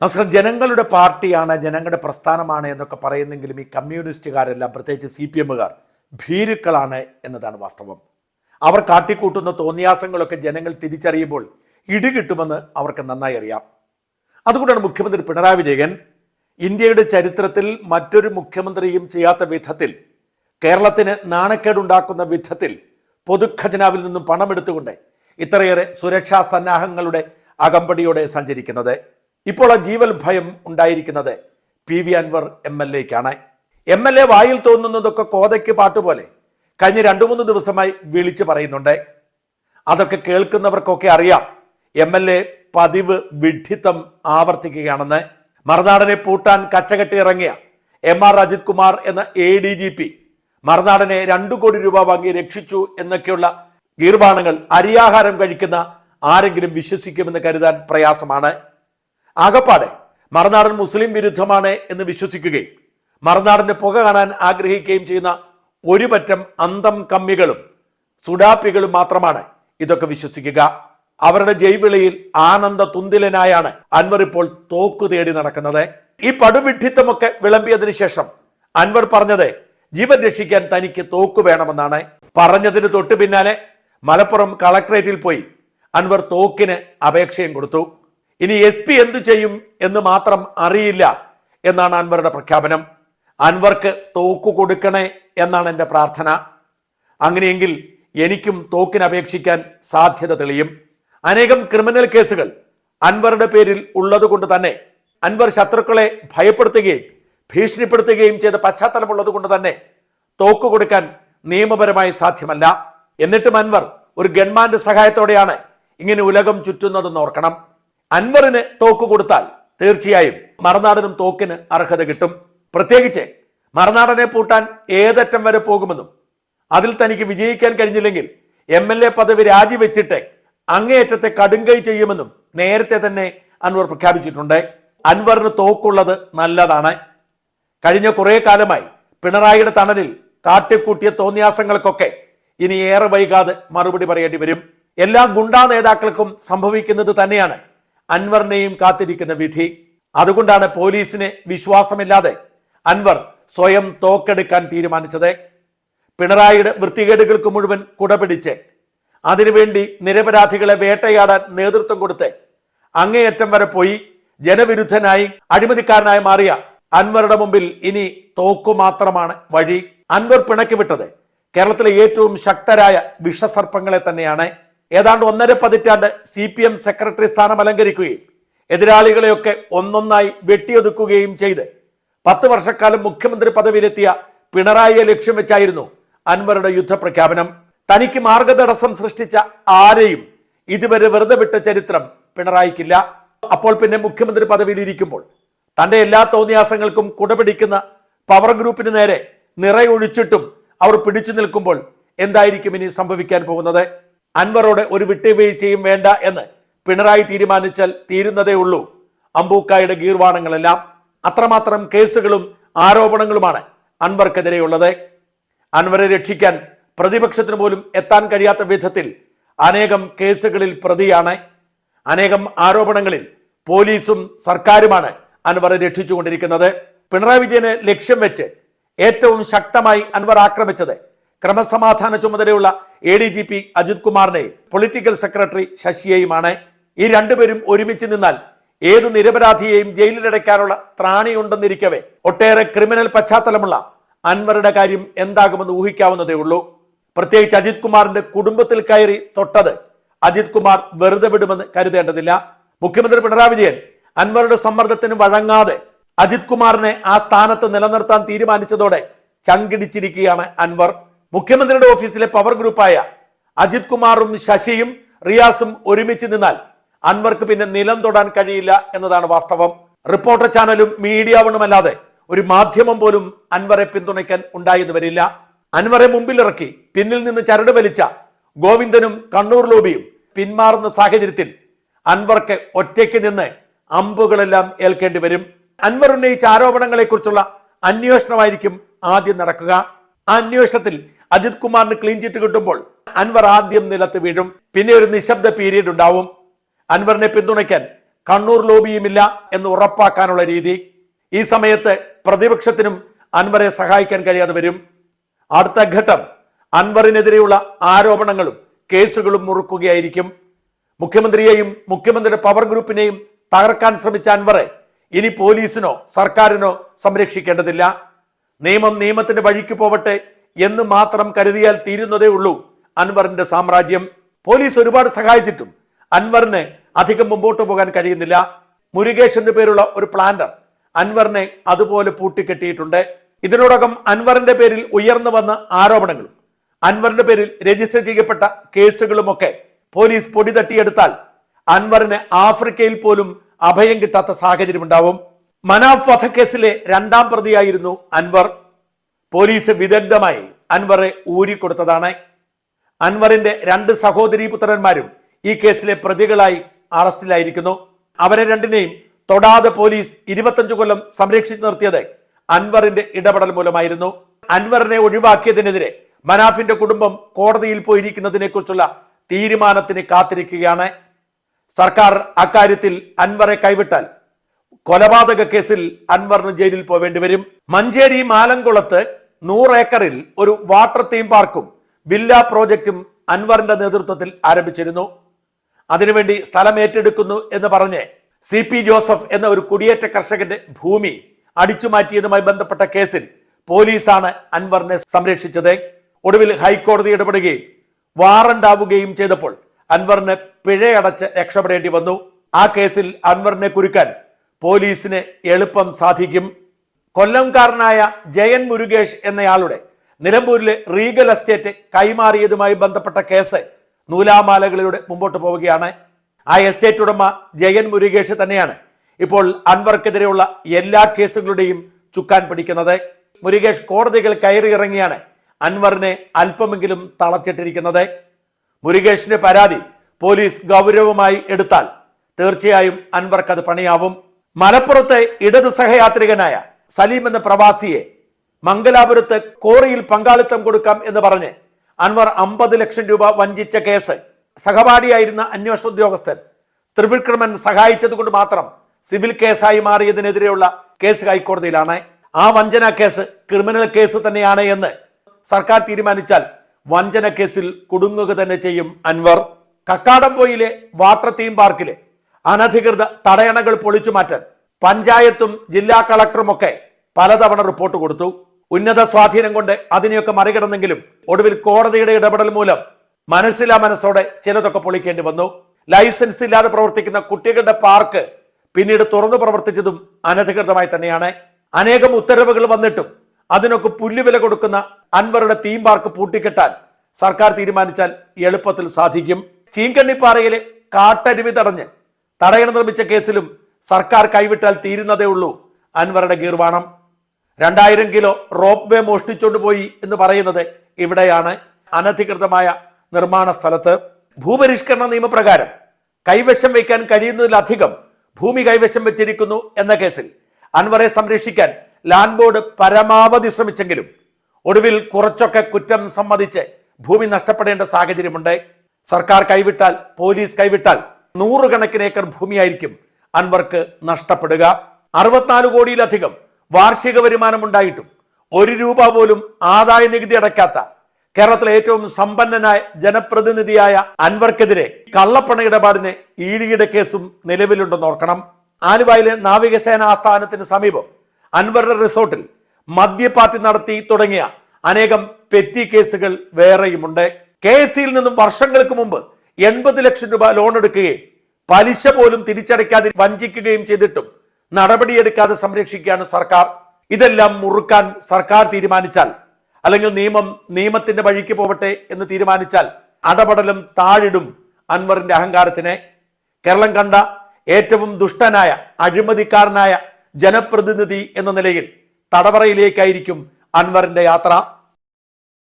നമസ്കാരം ജനങ്ങളുടെ പാർട്ടിയാണ് ജനങ്ങളുടെ പ്രസ്ഥാനമാണ് എന്നൊക്കെ പറയുന്നെങ്കിലും ഈ കമ്മ്യൂണിസ്റ്റുകാരെല്ലാം പ്രത്യേകിച്ച് സി പി എമ്മുകാർ ഭീരുക്കളാണ് എന്നതാണ് വാസ്തവം. അവർ കാട്ടിക്കൂട്ടുന്ന തോന്നിയാസങ്ങളൊക്കെ ജനങ്ങൾ തിരിച്ചറിയുമ്പോൾ ഇടികിട്ടുമെന്ന് അവർക്ക് നന്നായി അറിയാം. അതുകൊണ്ടാണ് മുഖ്യമന്ത്രി പിണറായി വിജയൻ ഇന്ത്യയുടെ ചരിത്രത്തിൽ മറ്റൊരു മുഖ്യമന്ത്രിയും ചെയ്യാത്ത വിധത്തിൽ കേരളത്തിന് നാണക്കേടുണ്ടാക്കുന്ന വിധത്തിൽ പൊതുഖജനാവിൽ നിന്നും പണമെടുത്തുകൊണ്ട് ഇത്രയേറെ സുരക്ഷാ സന്നാഹങ്ങളുടെ അകമ്പടിയോടെ സഞ്ചരിക്കുന്നത്. ഇപ്പോൾ ആ ജീവൽ ഭയം ഉണ്ടായിരിക്കുന്നത് P V Anvar M L എക്കാണ്. M L A വായിൽ തോന്നുന്നതൊക്കെ കോതയ്ക്ക് പാട്ടുപോലെ കഴിഞ്ഞ രണ്ടു മൂന്ന് ദിവസമായി വിളിച്ചു പറയുന്നുണ്ട്. അതൊക്കെ കേൾക്കുന്നവർക്കൊക്കെ അറിയാം. എം എൽ എ പതിവ് വിഡ്ഢിത്തം ആവർത്തിക്കുകയാണെന്ന്. മറുനാടനെ പൂട്ടാൻ കച്ചകെട്ടി ഇറങ്ങിയ എം ആർ അജിത് കുമാർ എന്ന എ ഡി ജി പി മറുനാടനെ രണ്ടു കോടി രൂപ വാങ്ങി രക്ഷിച്ചു എന്നൊക്കെയുള്ള ഗീർവാണങ്ങൾ അരിയാഹാരം കഴിക്കുന്ന ആരെങ്കിലും വിശ്വസിക്കുമെന്ന് കരുതാൻ പ്രയാസമാണ്. ആകപ്പാടെ മറുനാടൻ മുസ്ലിം വിരുദ്ധമാണ് എന്ന് വിശ്വസിക്കുകയും മറുനാടിന്റെ പുക കാണാൻ ആഗ്രഹിക്കുകയും ചെയ്യുന്ന ഒരു പറ്റം അന്തം കമ്മികളും സുഡാപ്പികളും മാത്രമാണ് ഇതൊക്കെ വിശ്വസിക്കുക. അവരുടെ ജൈവിളിയിൽ ആനന്ദ തുന്തിലനായാണ് അൻവർ ഇപ്പോൾ തോക്കു തേടി നടക്കുന്നത്. ഈ പടുവിഡ്ഢിത്തമൊക്കെ വിളമ്പിയതിനു ശേഷം അൻവർ പറഞ്ഞത് ജീവൻ രക്ഷിക്കാൻ തനിക്ക് തോക്ക് വേണമെന്നാണ്. പറഞ്ഞതിന് തൊട്ടു പിന്നാലെ മലപ്പുറം കളക്ട്രേറ്റിൽ പോയി അൻവർ തോക്കിന് അപേക്ഷയും കൊടുത്തു. ഇനി എസ് പി എന്തു ചെയ്യും എന്ന് മാത്രം അറിയില്ല എന്നാണ് അൻവറുടെ പ്രഖ്യാപനം. അൻവർക്ക് തോക്ക് കൊടുക്കണേ എന്നാണ് എന്റെ പ്രാർത്ഥന. അങ്ങനെയെങ്കിൽ എനിക്കും തോക്കിനപേക്ഷിക്കാൻ സാധ്യത തെളിയും. അനേകം ക്രിമിനൽ കേസുകൾ അൻവറുടെ പേരിൽ ഉള്ളതുകൊണ്ട് തന്നെ അൻവർ ശത്രുക്കളെ ഭയപ്പെടുത്തുകയും ഭീഷണിപ്പെടുത്തുകയും ചെയ്ത പശ്ചാത്തലമുള്ളത് കൊണ്ട് തന്നെ തോക്ക് കൊടുക്കാൻ നിയമപരമായി സാധ്യമല്ല. എന്നിട്ടും അൻവർ ഒരു ഗൺമാന്റെ സഹായത്തോടെയാണ് ഇങ്ങനെ ഉലകം ചുറ്റുന്നതെന്ന് ഓർക്കണം. അൻവറിന് തോക്ക് കൊടുത്താൽ തീർച്ചയായും മറുനാടനും തോക്കിന് അർഹത കിട്ടും. പ്രത്യേകിച്ച് മറുനാടനെ പൂട്ടാൻ ഏതറ്റം വരെ പോകുമെന്നും അതിൽ തനിക്ക് വിജയിക്കാൻ കഴിഞ്ഞില്ലെങ്കിൽ എം എൽ എ പദവി രാജിവെച്ചിട്ട് അങ്ങേയറ്റത്തെ കടുങ്കൈ ചെയ്യുമെന്നും നേരത്തെ തന്നെ അൻവർ പ്രഖ്യാപിച്ചിട്ടുണ്ട്. അൻവറിന് തോക്കുള്ളത് നല്ലതാണ്. കഴിഞ്ഞ കുറേ കാലമായി പിണറായിയുടെ തണലിൽ കാട്ടിക്കൂട്ടിയ തോന്നിയാസങ്ങൾക്കൊക്കെ ഇനി ഏറെ വൈകാതെ മറുപടി പറയേണ്ടി വരും. എല്ലാ ഗുണ്ടാ നേതാക്കൾക്കും സംഭവിക്കുന്നത് തന്നെയാണ് അൻവറിനെയും കാത്തിരിക്കുന്ന വിധി. അതുകൊണ്ടാണ് പോലീസിന് വിശ്വാസമില്ലാതെ അൻവർ സ്വയം തോക്കെടുക്കാൻ തീരുമാനിച്ചത്. പിണറായിയുടെ വൃത്തികേടുകൾക്ക് മുഴുവൻ കുടപിടിച്ച് അതിനുവേണ്ടി നിരപരാധികളെ വേട്ടയാടാൻ നേതൃത്വം കൊടുത്ത് അങ്ങേയറ്റം വരെ പോയി ജനവിരുദ്ധനായി അഴിമതിക്കാരനായി മാറിയ അൻവറുടെ മുമ്പിൽ ഇനി തോക്കു മാത്രമാണ് വഴി. അൻവർ പിണക്കി വിട്ടത് കേരളത്തിലെ ഏറ്റവും ശക്തരായ വിഷസർപ്പങ്ങളെ തന്നെയാണ്. ഏതാണ്ട് ഒന്നര പതിറ്റാണ്ട് സി പി എം സെക്രട്ടറി സ്ഥാനം അലങ്കരിക്കുകയും എതിരാളികളെയൊക്കെ ഒന്നൊന്നായി വെട്ടിയൊതുക്കുകയും ചെയ്ത് പത്ത് വർഷക്കാലം മുഖ്യമന്ത്രി പദവിയിലെത്തിയ പിണറായിയെ ലക്ഷ്യം വെച്ചായിരുന്നു അൻവറുടെ യുദ്ധപ്രഖ്യാപനം. തനിക്ക് മാർഗതടസ്സം സൃഷ്ടിച്ച ആരെയും ഇതുവരെ വെറുതെ വിട്ട ചരിത്രം പിണറായിക്കില്ല. അപ്പോൾ പിന്നെ മുഖ്യമന്ത്രി പദവിയിൽ ഇരിക്കുമ്പോൾ തന്റെ എല്ലാ തോന്നിയാസങ്ങൾക്കും കുടപിടിക്കുന്ന പവർ ഗ്രൂപ്പിന് നേരെ നിറയൊഴിച്ചിട്ടും അവർ പിടിച്ചു നിൽക്കുമ്പോൾ എന്തായിരിക്കും ഇനി സംഭവിക്കാൻ പോകുന്നത്? അൻവറോട് ഒരു വിട്ടുവീഴ്ചയും വേണ്ട എന്ന് പിണറായി തീരുമാനിച്ചാൽ തീരുന്നതേ ഉള്ളൂ. അമ്പൂക്കായുടെ ഗീർവാണങ്ങളെല്ലാം അത്രമാത്രം കേസുകളും ആരോപണങ്ങളുമാണ് അൻവർക്കെതിരെയുള്ളത്. അൻവറെ രക്ഷിക്കാൻ പ്രതിപക്ഷത്തിന് പോലും എത്താൻ കഴിയാത്ത വിധത്തിൽ അനേകം കേസുകളിൽ പ്രതിയാണ്. അനേകം ആരോപണങ്ങളിൽ പോലീസും സർക്കാരുമാണ് അൻവറെ രക്ഷിച്ചുകൊണ്ടിരിക്കുന്നത്. പിണറായി വിജയനെ ലക്ഷ്യം വെച്ച് ഏറ്റവും ശക്തമായി അൻവർ ആക്രമിച്ചത് ക്രമസമാധാന ചുമതലയുള്ള A D G P Ajith കുമാറിനെ പൊളിറ്റിക്കൽ സെക്രട്ടറി ശശിയെയുമാണ്. ഈ രണ്ടുപേരും ഒരുമിച്ച് നിന്നാൽ ഏത് നിരപരാധിയെയും ജയിലിലടയ്ക്കാനുള്ള ത്രാണിയുണ്ടെന്നിരിക്കവേ. ഒട്ടേറെ ക്രിമിനൽ പശ്ചാത്തലമുള്ള അൻവറുടെ കാര്യം എന്താകുമെന്ന് ഊഹിക്കാവുന്നതേ ഉള്ളൂ. പ്രത്യേകിച്ച് അജിത് കുമാറിന്റെ കുടുംബത്തിൽ കയറി തൊട്ടത് അജിത് കുമാർ വെറുതെ വിടുമെന്ന് കരുതേണ്ടതില്ല. മുഖ്യമന്ത്രി പിണറായി വിജയൻ അൻവറുടെ സമ്മർദ്ദത്തിന് വഴങ്ങാതെ അജിത് കുമാറിനെ ആ സ്ഥാനത്ത് നിലനിർത്താൻ തീരുമാനിച്ചതോടെ ചങ്കിടിച്ചിരിക്കുകയാണ് അൻവർ. മുഖ്യമന്ത്രിയുടെ ഓഫീസിലെ പവർ ഗ്രൂപ്പായ അജിത് കുമാറും ശശിയും റിയാസും ഒരുമിച്ച് നിന്നാൽ അൻവർക്ക് പിന്നെ നിലം തൊടാൻ കഴിയില്ല എന്നതാണ് വാസ്തവം. റിപ്പോർട്ടർ ചാനലും മീഡിയ വണ്ണുമല്ലാതെ ഒരു മാധ്യമം പോലും അൻവറെ പിന്തുണയ്ക്കാൻ ഉണ്ടായെന്ന് വരില്ല അൻവറെ മുമ്പിലിറക്കി പിന്നിൽ നിന്ന് ചരട് വലിച്ച ഗോവിന്ദനും കണ്ണൂർ ലോബിയും പിന്മാറുന്ന സാഹചര്യത്തിൽ അൻവർക്ക് ഒറ്റയ്ക്ക് നിന്ന് അമ്പുകളെല്ലാം ഏൽക്കേണ്ടി വരും. അൻവർ ഉന്നയിച്ച ആരോപണങ്ങളെക്കുറിച്ചുള്ള അന്വേഷണമായിരിക്കും ആദ്യം നടക്കുക. ആ അന്വേഷണത്തിൽ അജിത് കുമാറിന് ക്ലീൻ ചിറ്റ് കിട്ടുമ്പോൾ അൻവർ ആദ്യം നിലത്ത് വീഴും. പിന്നെ ഒരു നിശബ്ദ പീരീഡ് ഉണ്ടാവും. അൻവറിനെ പിന്തുണയ്ക്കാൻ കണ്ണൂർ ലോബിയുമില്ല എന്ന് ഉറപ്പാക്കാനുള്ള രീതി. ഈ സമയത്ത് പ്രതിപക്ഷത്തിനും അൻവറെ സഹായിക്കാൻ കഴിയാതെ വരും. അടുത്ത ഘട്ടം അൻവറിനെതിരെയുള്ള ആരോപണങ്ങളും കേസുകളും മുറുക്കുകയായിരിക്കും. മുഖ്യമന്ത്രിയെയും മുഖ്യമന്ത്രിയുടെ പവർ ഗ്രൂപ്പിനെയും തകർക്കാൻ ശ്രമിച്ച അൻവറെ ഇനി പോലീസിനോ സർക്കാരിനോ സംരക്ഷിക്കേണ്ടതില്ല. നിയമം നിയമത്തിന്റെ വഴിക്ക് പോവട്ടെ എന്ന് മാത്രം കരുതിയാൽ തീരുന്നതേ ഉള്ളൂ. അൻവറിന്റെ സാമ്രാജ്യം. പോലീസ് ഒരുപാട് സഹായിച്ചിട്ടും അൻവറിന് അധികം മുമ്പോട്ട് പോകാൻ കഴിയുന്നില്ല. മുരുകേഷ് എന്നു പേരുള്ള ഒരു പ്ലാന്റർ അൻവറിനെ അതുപോലെ പൂട്ടിക്കെട്ടിയിട്ടുണ്ട്. ഇതിനോടകം അൻവറിന്റെ പേരിൽ ഉയർന്നു വന്ന ആരോപണങ്ങളും അൻവറിന്റെ പേരിൽ രജിസ്റ്റർ ചെയ്യപ്പെട്ട കേസുകളുമൊക്കെ പോലീസ് പൊടി തട്ടിയെടുത്താൽ അൻവറിന് ആഫ്രിക്കയിൽ പോലും അഭയം കിട്ടാത്ത സാഹചര്യം ഉണ്ടാവും മനാഫ് വധക്കേസിലെ രണ്ടാം പ്രതിയായിരുന്നു അൻവർ. പോലീസ് വിദഗ്ധമായി അൻവറെ ഊരിക്കൊടുത്തതാണ്. അൻവറിന്റെ രണ്ട് സഹോദരി പുത്രന്മാരും ഈ കേസിലെ പ്രതികളായി അറസ്റ്റിലായിരിക്കുന്നു. അവരെ രണ്ടിനെയും തൊടാതെ പോലീസ് ഇരുപത്തഞ്ചു കൊല്ലം സംരക്ഷിച്ചു നിർത്തിയത് അൻവറിന്റെ ഇടപെടൽ മൂലമായിരുന്നു. അൻവറിനെ ഒഴിവാക്കിയതിനെതിരെ മനാഫിന്റെ കുടുംബം കോടതിയിൽ പോയിരിക്കുന്നതിനെ കുറിച്ചുള്ള തീരുമാനത്തിന് കാത്തിരിക്കുകയാണ്. സർക്കാർ അക്കാര്യത്തിൽ അൻവറെ കൈവിട്ടാൽ കൊലപാതക കേസിൽ അൻവറിന് ജയിലിൽ പോവേണ്ടി വരും. മഞ്ചേരി മാലംകുളത്ത് ഏക്കറിൽ ഒരു വാട്ടർ തീം പാർക്കും വില്ല പ്രോജക്റ്റും അൻവറിന്റെ നേതൃത്വത്തിൽ ആരംഭിച്ചിരുന്നു. അതിനുവേണ്ടി സ്ഥലം ഏറ്റെടുക്കുന്നു എന്ന് പറഞ്ഞ് സി പി ജോസഫ് എന്ന ഒരു കുടിയേറ്റ കർഷകന്റെ ഭൂമി അടിച്ചു മാറ്റിയതുമായി ബന്ധപ്പെട്ട കേസിൽ പോലീസാണ് അൻവറിനെ സംരക്ഷിച്ചത്. ഒടുവിൽ ഹൈക്കോടതി ഇടപെടുകയും വാറണ്ട് ആവുകയും ചെയ്തപ്പോൾ അൻവറിന് പിഴയടച്ച് രക്ഷപ്പെടേണ്ടി വന്നു. ആ കേസിൽ അൻവറിനെ കുരുക്കാൻ പോലീസിന് എളുപ്പം സാധിക്കും. കൊല്ലംകാരനായ ജയൻ മുരുകേഷ് എന്നയാളുടെ നിലമ്പൂരിലെ റീഗൽ എസ്റ്റേറ്റ് കൈമാറിയതുമായി ബന്ധപ്പെട്ട കേസ് നൂലാമാലകളിലൂടെ മുമ്പോട്ട് പോവുകയാണ്. ആ എസ്റ്റേറ്റ് ഉടമ ജയൻ മുരുകേഷ് തന്നെയാണ് ഇപ്പോൾ അൻവർക്കെതിരെയുള്ള എല്ലാ കേസുകളുടെയും ചുക്കാൻ പിടിക്കുന്നത്. മുരുകേഷ് കോടതികൾ കയറിയിറങ്ങിയാണ് അൻവറിനെ അല്പമെങ്കിലും തളച്ചിട്ടിരിക്കുന്നത്. മുരുകേഷിന്റെ പരാതി പോലീസ് ഗൗരവമായി എടുത്താൽ തീർച്ചയായും അൻവർക്ക് അത് പണിയാവും. മലപ്പുറത്തെ ഇടത് സഹയാത്രികനായ സലീം എന്ന പ്രവാസിയെ മംഗലാപുരത്ത് കോറിയിൽ പങ്കാളിത്തം കൊടുക്കാം എന്ന് പറഞ്ഞ് അൻവർ അമ്പത് ലക്ഷം രൂപ വഞ്ചിച്ച കേസ് സഹപാഠിയായിരുന്ന അന്വേഷണ ഉദ്യോഗസ്ഥൻ ത്രിവിക്രമൻ സഹായിച്ചതുകൊണ്ട് മാത്രം സിവിൽ കേസായി മാറിയതിനെതിരെയുള്ള കേസ് ഹൈക്കോടതിയിലാണ്. ആ വഞ്ചന കേസ് ക്രിമിനൽ കേസ് തന്നെയാണ് എന്ന് സർക്കാർ തീരുമാനിച്ചാൽ വഞ്ചന കേസിൽ കുടുങ്ങുക തന്നെ ചെയ്യും അൻവർ. കക്കാടംപോയിലെ വാട്ടർ തീം പാർക്കിലെ അനധികൃത തടയണകൾ പൊളിച്ചു മാറ്റാൻ പഞ്ചായത്തും ജില്ലാ കളക്ടറും ഒക്കെ പലതവണ റിപ്പോർട്ട് കൊടുത്തു. ഉന്നത സ്വാധീനം കൊണ്ട് അതിനെയൊക്കെ മറികടന്നെങ്കിലും ഒടുവിൽ കോടതിയുടെ ഇടപെടൽ മൂലം മനസ്സിലാ മനസ്സോടെ ചിലതൊക്കെ പൊളിക്കേണ്ടി വന്നു. ലൈസൻസ് ഇല്ലാതെ പ്രവർത്തിക്കുന്ന കുട്ടികളുടെ പാർക്ക് പിന്നീട് തുറന്നു പ്രവർത്തിച്ചതും അനധികൃതമായി തന്നെയാണ്. അനേകം ഉത്തരവുകൾ വന്നിട്ടും അതിനൊക്കെ പുല്ലുവില കൊടുക്കുന്ന അൻവറുടെ തീം പാർക്ക് പൂട്ടിക്കെട്ടാൻ സർക്കാർ തീരുമാനിച്ചാൽ എളുപ്പത്തിൽ സാധിക്കും. ചീങ്കണ്ണിപ്പാറയിലെ കാട്ടരുവി തടഞ്ഞ് തടയണ നിർമ്മിച്ച കേസിലും സർക്കാർ കൈവിട്ടാൽ തീരുന്നതേ ഉള്ളൂ. അൻവറുടെ ഗീർവാണം. രണ്ടായിരം കിലോ റോപ്പ് വേ മോഷ്ടിച്ചുകൊണ്ട് പോയി എന്ന് പറയുന്നത് ഇവിടെയാണ് അനധികൃതമായ നിർമ്മാണ സ്ഥലത്ത്. ഭൂപരിഷ്കരണ നിയമപ്രകാരം കൈവശം വയ്ക്കാൻ കഴിയുന്നതിലധികം ഭൂമി കൈവശം വെച്ചിരിക്കുന്നു എന്ന കേസിൽ അൻവറെ സംരക്ഷിക്കാൻ ലാൻഡ് ബോർഡ് പരമാവധി ശ്രമിച്ചെങ്കിലും ഒടുവിൽ കുറച്ചൊക്കെ കുറ്റം സമ്മതിച്ച് ഭൂമി നഷ്ടപ്പെടേണ്ട സാഹചര്യമുണ്ട്. സർക്കാർ കൈവിട്ടാൽ പോലീസ് കൈവിട്ടാൽ നൂറുകണക്കിന് ഏക്കർ ഭൂമിയായിരിക്കും അൻവർക്ക് നഷ്ടപ്പെടുക. അറുപത്തിനാല് കോടിയിലധികം വാർഷിക വരുമാനം ഉണ്ടായിട്ടും ഒരു രൂപ പോലും ആദായ നികുതി അടയ്ക്കാത്ത കേരളത്തിലെ ഏറ്റവും സമ്പന്നനായ ജനപ്രതിനിധിയായ അൻവർക്കെതിരെ കള്ളപ്പണ ഇടപാടിന് ഈടിയുടെ കേസും നിലവിലുണ്ടെന്ന് ഓർക്കണം. ആലുവായിലെ നാവികസേന ആസ്ഥാനത്തിന് സമീപം അൻവറുടെ റിസോർട്ടിൽ മദ്യപാർട്ടി നടത്തി തുടങ്ങിയ അനേകം പെറ്റി കേസുകൾ വേറെയുമുണ്ട്. കെ എസ് സിയിൽ നിന്നും വർഷങ്ങൾക്ക് മുമ്പ് എൺപത് ലക്ഷം രൂപ ലോൺ എടുക്കുകയും പലിശ പോലും തിരിച്ചടയ്ക്കാതെ വഞ്ചിക്കുകയും ചെയ്തിട്ടും നടപടിയെടുക്കാതെ സംരക്ഷിക്കുകയാണ് സർക്കാർ. ഇതെല്ലാം മുറുക്കാൻ സർക്കാർ തീരുമാനിച്ചാൽ അല്ലെങ്കിൽ നിയമം നിയമത്തിന്റെ വഴിക്ക് പോവട്ടെ എന്ന് തീരുമാനിച്ചാൽ അടപടലും താഴിടും അൻവറിന്റെ അഹങ്കാരത്തിനെ. കേരളം കണ്ട ഏറ്റവും ദുഷ്ടനായ അഴിമതിക്കാരനായ ജനപ്രതിനിധി എന്ന നിലയിൽ തടവറയിലേക്കായിരിക്കും അൻവറിന്റെ യാത്ര.